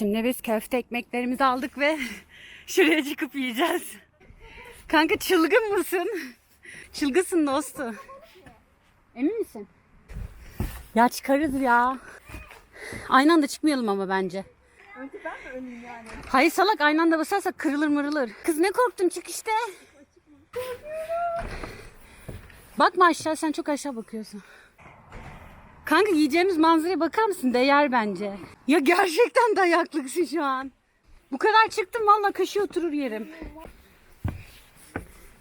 Şimdi biz köfte ekmeklerimizi aldık ve şuraya çıkıp yiyeceğiz. Kanka çılgın mısın? Çılgısın dostu. Emin misin? Ya çıkarız ya. Aynı anda çıkmayalım ama bence. Önce ben mi öleyim yani? Hayır salak aynı anda basarsak kırılır mırılır. Kız ne korktun çık işte. Bakma aşağı sen çok aşağı bakıyorsun. Kanka yiyeceğimiz manzaraya bakar mısın? Değer bence. Ya gerçekten dayaklıksın şu an. Bu kadar çıktım valla köşeye oturur yerim.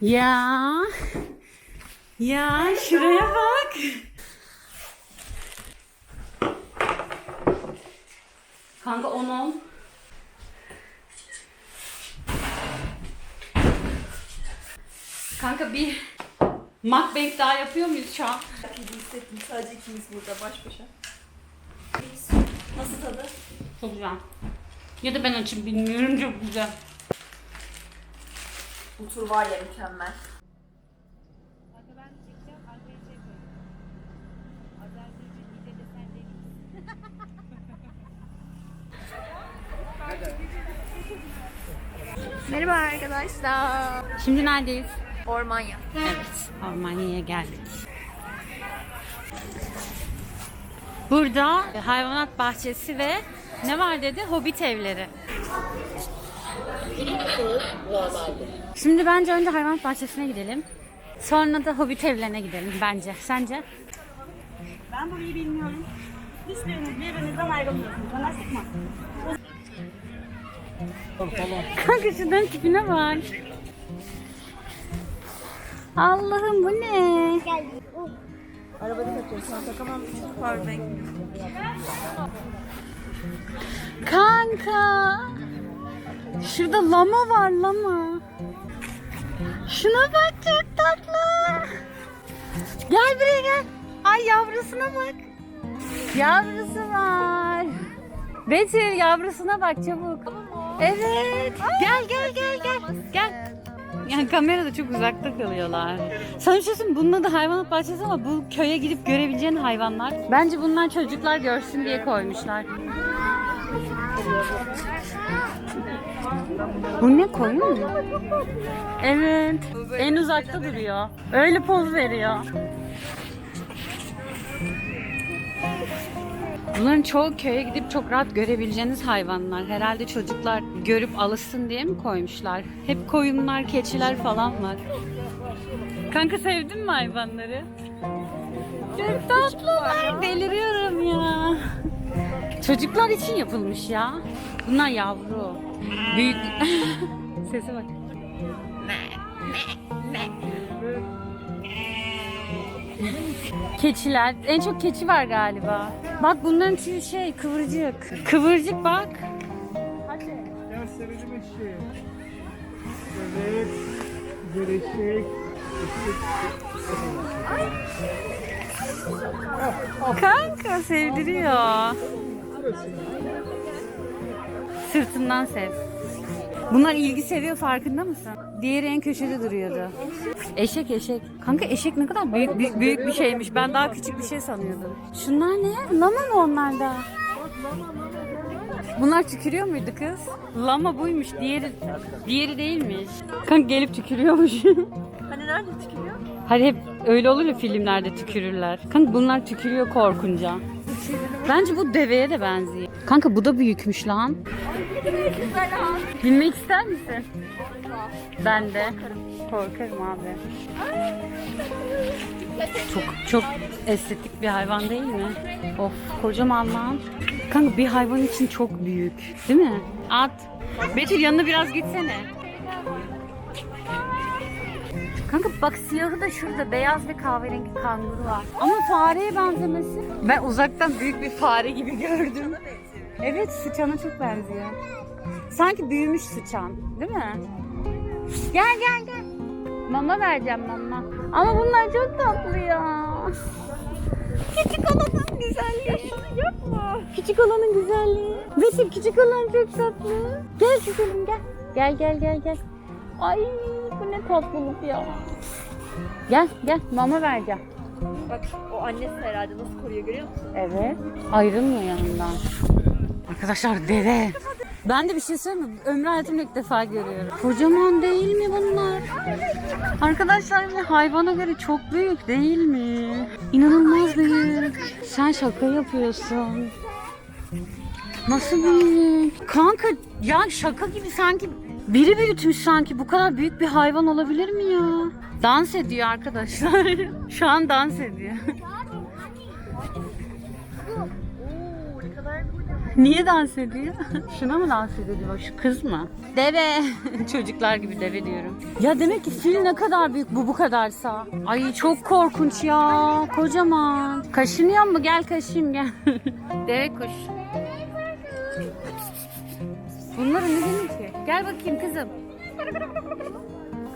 Ya. Ya şuraya bak. Kanka 10-10. Kanka bir mukbang daha yapıyor muyuz şu an? İyi hissettim. Sadece ikimiz burada baş başa. Nasıl tadı? Çok güzel. Ya da ben açım bilmiyorum çok güzel. Bu tur var ya mükemmel. Merhaba arkadaşlar. Şimdi neredeyiz? Ormanya. Evet, Almanya'ya geldik. Burada hayvanat bahçesi ve ne var dedi? Hobbit evleri. Şimdi bence önce hayvanat bahçesine gidelim. Sonra da hobbit evlerine gidelim bence. Sence? Ben burayı bilmiyorum. Hiçbiriniz birbirinizden ayrılmıyorsunuz. Bana sıkma. Kanka şunların tipine bak. Allah'ım bu ne? Arabada takıyorsun. Takamam. Powerbank. Kanka. Şurada lama var lama. Şuna bak çok tatlı. Gel buraya gel. Ay yavrusuna bak. Yavrusu var. Betül yavrusuna bak çabuk. Evet. Gel gel gel gel. Gel. Yani kamerada çok uzakta kalıyorlar. Sana bunun adı hayvanat bahçesi ama bu köye gidip görebileceğin hayvanlar. Bence bunlar çocuklar görsün diye koymuşlar. Bu ne koyun mu? Evet. En uzakta duruyor. Öyle poz veriyor. Bunların çoğu köye gidip çok rahat görebileceğiniz hayvanlar. Herhalde çocuklar görüp alışsın diye mi koymuşlar? Hep koyunlar, keçiler falan var. Kanka sevdin mi hayvanları? Çok tatlılar. Deliriyorum ya. Çocuklar için yapılmış ya. Bunlar yavru. Büyük. Sese bak. Keçiler. En çok keçi var galiba. Bak bunların tüyü şey kıvırcık. Kıvırcık bak. Gösterelim eşeği. Evet. Güzel eşek. Kanka sevdiriyor. Sırtından sev. Bunlar ilgi seviyor farkında mısın? Diğeri en köşede duruyordu. Eşek eşek. Kanka eşek ne kadar büyük büyük, büyük bir şeymiş. Ben daha küçük bir şey sanıyordum. Şunlar ne? Lama mı onlar da? Bunlar tükürüyor muydu kız? Lama buymuş. Diğeri diğeri değilmiş. Kanka gelip tükürüyormuş. Hani nerede tükürüyor? Hadi hep öyle olur ya filmlerde tükürürler. Kanka bunlar tükürüyor korkunca. Bence bu deveye de benziyor. Kanka bu da büyükmüş lan. Binmek ister misin? Ben de. Korkarım abi. Çok çok estetik bir hayvan değil mi? Of kocaman lan. Kanka bir hayvan için çok büyük. Değil mi? At. Betül yanına biraz gitsene. Kanka bak siyahı da şurada beyaz ve kahverengi kanguru var. Ama fareye benzemesi. Ben uzaktan büyük bir fare gibi gördüm. Evet sıçana çok benziyor. Sanki büyümüş sıçan değil mi? Gel gel gel. Mama vereceğim mama. Ama bunlar çok tatlı ya. Küçük olanın güzelliği. Yok mu? Küçük olanın güzelliği. Betül küçük olan çok tatlı. Gel güzelim gel. Gel gel gel gel. Ay tatlılık ya. Gel gel mama vereceğim. Bak o annesi herhalde nasıl koruyor görüyor musun? Evet. Ayrılmıyor yanından. Arkadaşlar deve. Ben de bir şey söyleyeyim mi? Ömrü hayatımda ilk defa görüyorum. Kocaman değil mi bunlar? Arkadaşlar ve hayvana göre çok büyük değil mi? İnanılmaz büyük. Sen şaka yapıyorsun. Nasıl büyük? Kanka ya şaka gibi sanki biri büyütmüş sanki. Bu kadar büyük bir hayvan olabilir mi ya? Dans ediyor arkadaşlar. Şu an dans ediyor. Niye dans ediyor? Şuna mı dans ediyor? Şu kız mı? Deve. Çocuklar gibi deve diyorum. Ya demek ki fil ne kadar büyük bu bu kadarsa. Ay çok korkunç ya. Kocaman. Kaşınıyor mu? Gel kaşıyım gel. deve kuş. Bunların ne demek ki? Gel bakayım kızım.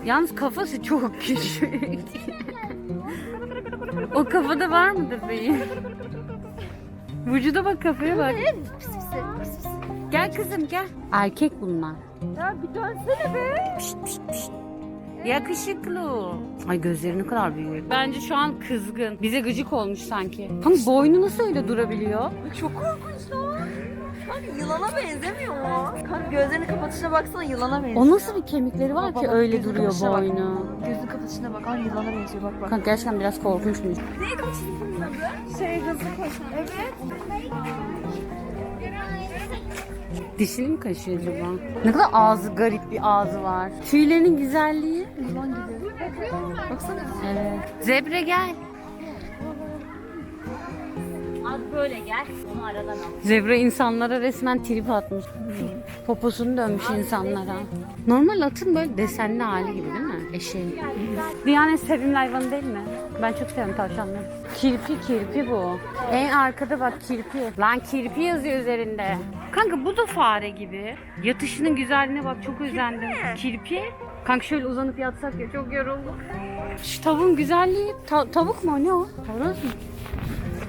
Yalnız kafası çok küçük. o kafada var mıdır beyin? Vücuda bak kafaya bak. Gel kızım gel. Erkek bunlar. Ya bir dönsene be. Pişt, pişt, pişt. Yakışıklı. Ay gözleri ne kadar büyük. Bence şu an kızgın. Bize gıcık olmuş sanki. Kanka boynu nasıl öyle durabiliyor? Çok korkunç lan. Kanka yılana benzemiyor mu? Kanka gözlerini kapatışına baksana yılana benziyor. O nasıl bir kemikleri var Baba ki bak, öyle duruyor kapatışına bak. boynu. Gözünün kapatışına bak. Ay yılana benziyor bak bak. Kanka gerçekten biraz korkunçmuş. O çizginin adı? Şey hızlı koşan. Evet. Dişini mi kaşıyor acaba? Ne kadar ağzı garip bir ağzı var. Tüylerinin güzelliği. Yılan gibi. Baksana. Evet. Zebra gel. Böyle gel. Onu aradan al. Zebra insanlara resmen trip atmış. Poposunu dönmüş insanlara. Normal atın böyle desenli hali gibi değil mi? Eşeğin. Dünyanın en sevimli hayvanı değil mi? Ben çok seviyorum tavşanları. Kirpi kirpi bu. En arkada bak kirpi. Lan kirpi yazıyor üzerinde. Kanka bu da fare gibi. Yatışının güzelliğine bak çok özendim. Kirpi. Kanka şöyle uzanıp yatsak ya çok yoruldum. Şu tavuğun güzelliği. Ta- tavuk mu ne o? Horoz mu?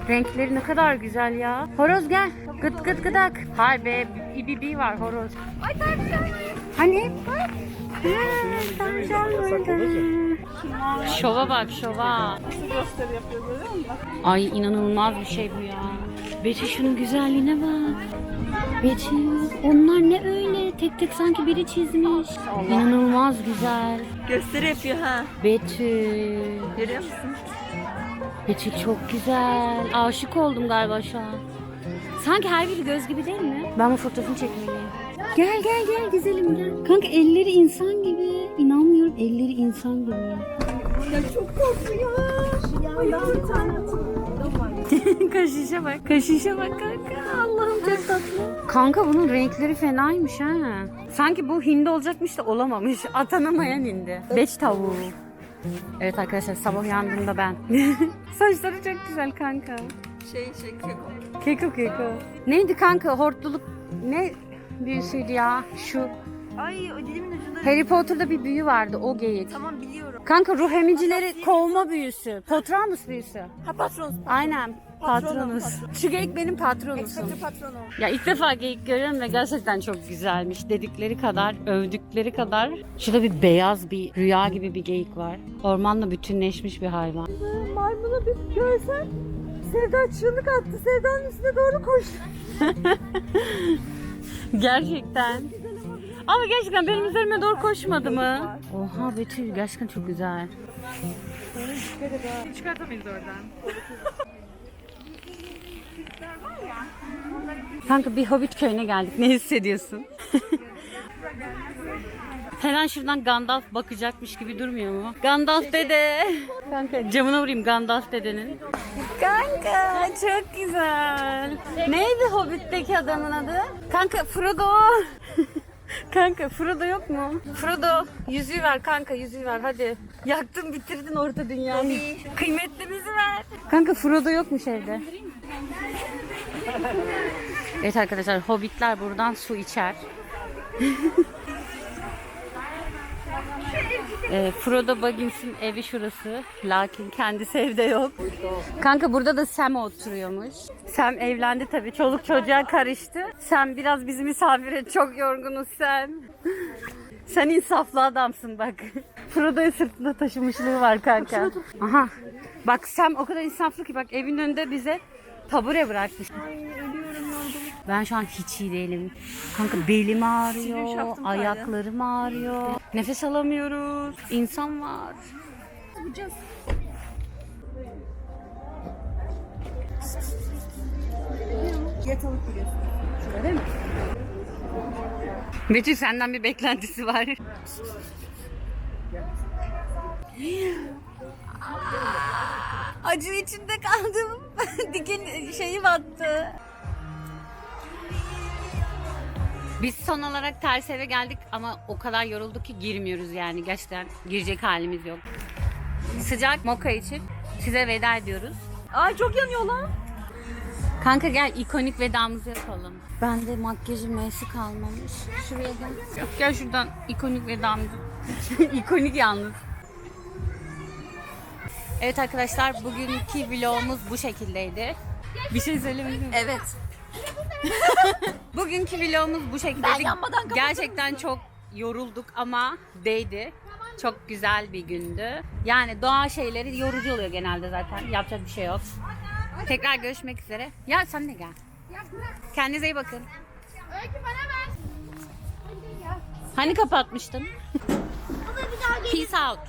Renkleri ne kadar güzel ya. Horoz gel. Gıt gıt gıdak. Hay be bir var horoz. Ay Hani? Bak. tavşan burada. Şova bak şova. Ay inanılmaz bir şey bu ya. Betty şunun güzelliğine bak. Betty onlar ne öyle? Tek tek sanki biri çizmiş. İnanılmaz güzel. Gösteri yapıyor ha. Betty. Görüyor musun? Betty çok güzel. Aşık oldum galiba şu an. Sanki her biri göz gibi değil mi? Ben bu fotoğrafını çekmeliyim. Gel gel gel güzelim gel. Kanka elleri insan gibi. İnanmıyorum elleri insan gibi. Ya çok korkuyor. Ya bir tane Kaşişe bak. Kaşişe bak kanka. Allah'ım çok tatlı. Kanka bunun renkleri fenaymış ha. Sanki bu hindi olacakmış da olamamış. Atanamayan hindi. Beş tavuğu. Evet arkadaşlar sabah uyandığımda ben. Saçları çok güzel kanka. şey şey keko. Keko keko. Neydi kanka hortluluk ne büyüsüydü ya şu. Ay o dilimin ucunda. Harry Potter'da bir büyü vardı o geyik. Tamam biliyorum. Kanka ruh emicileri kovma büyüsü. Potranus büyüsü. Ha patron. Aynen. Patronum, Patronus. patron. Şu geyik benim patronusum. Ekspatı patronu. Ya ilk defa geyik görüyorum ve gerçekten çok güzelmiş. Dedikleri kadar, övdükleri kadar. Şurada bir beyaz bir rüya gibi bir geyik var. Ormanla bütünleşmiş bir hayvan. Maymunu bir görsen Sevda çığlık attı. Sevda'nın üstüne doğru koştu. Gerçekten. Ama gerçekten benim üzerime doğru koşmadı mı? Oha Betül gerçekten çok güzel. Çıkartamayız oradan. Kanka bir Hobbit köyüne geldik. Ne hissediyorsun? Hemen şuradan Gandalf bakacakmış gibi durmuyor mu? Gandalf dede. Kanka camına vurayım Gandalf dedenin. Kanka çok güzel. Neydi Hobbit'teki adamın adı? Kanka Frodo. kanka Frodo yok mu? Frodo yüzüğü ver kanka yüzüğü ver hadi. Yaktın bitirdin orta dünyayı. Kıymetlimizi ver. Kanka Frodo yokmuş evde. Evet arkadaşlar hobbitler buradan su içer. e, Frodo Baggins'in evi şurası. Lakin kendisi evde yok. Kanka burada da Sam oturuyormuş. Sam evlendi tabii. Çoluk çocuğa karıştı. Sam biraz bizi misafir et. Çok yorgunuz Sam. Sen insaflı adamsın bak. Frodo'yu sırtında taşımışlığı var kanka. Aha. Bak Sam o kadar insaflı ki bak evin önünde bize tabure bırakmış. Ben şu an hiç iyi değilim. Kanka belim ağrıyor, ayaklarım ağrıyor. Nefes alamıyoruz. İnsan var. Yatalık biliyorsun. Öyle mi? Betül senden bir beklentisi var. Acı içinde kaldım. Diken şeyi battı. Biz son olarak ters eve geldik ama o kadar yorulduk ki girmiyoruz yani. Gerçekten girecek halimiz yok. Sıcak moka için size veda ediyoruz. Ay çok yanıyor lan. Kanka gel ikonik vedamızı yapalım. Ben de makyajım neyse kalmamış. Şuraya gel. Yok gel şuradan ikonik vedamızı. ikonik yalnız. Evet arkadaşlar bugünkü vlogumuz bu şekildeydi. Bir şey söylemek mi? Evet. Bugünkü vlogumuz bu şekildeydi. Gerçekten çok yorulduk ama değdi. Çok güzel bir gündü. Yani doğa şeyleri yorucu oluyor genelde zaten. Yapacak bir şey yok. Tekrar görüşmek üzere. Ya sen de gel. Kendinize iyi bakın. Hani kapatmıştın? Peace out.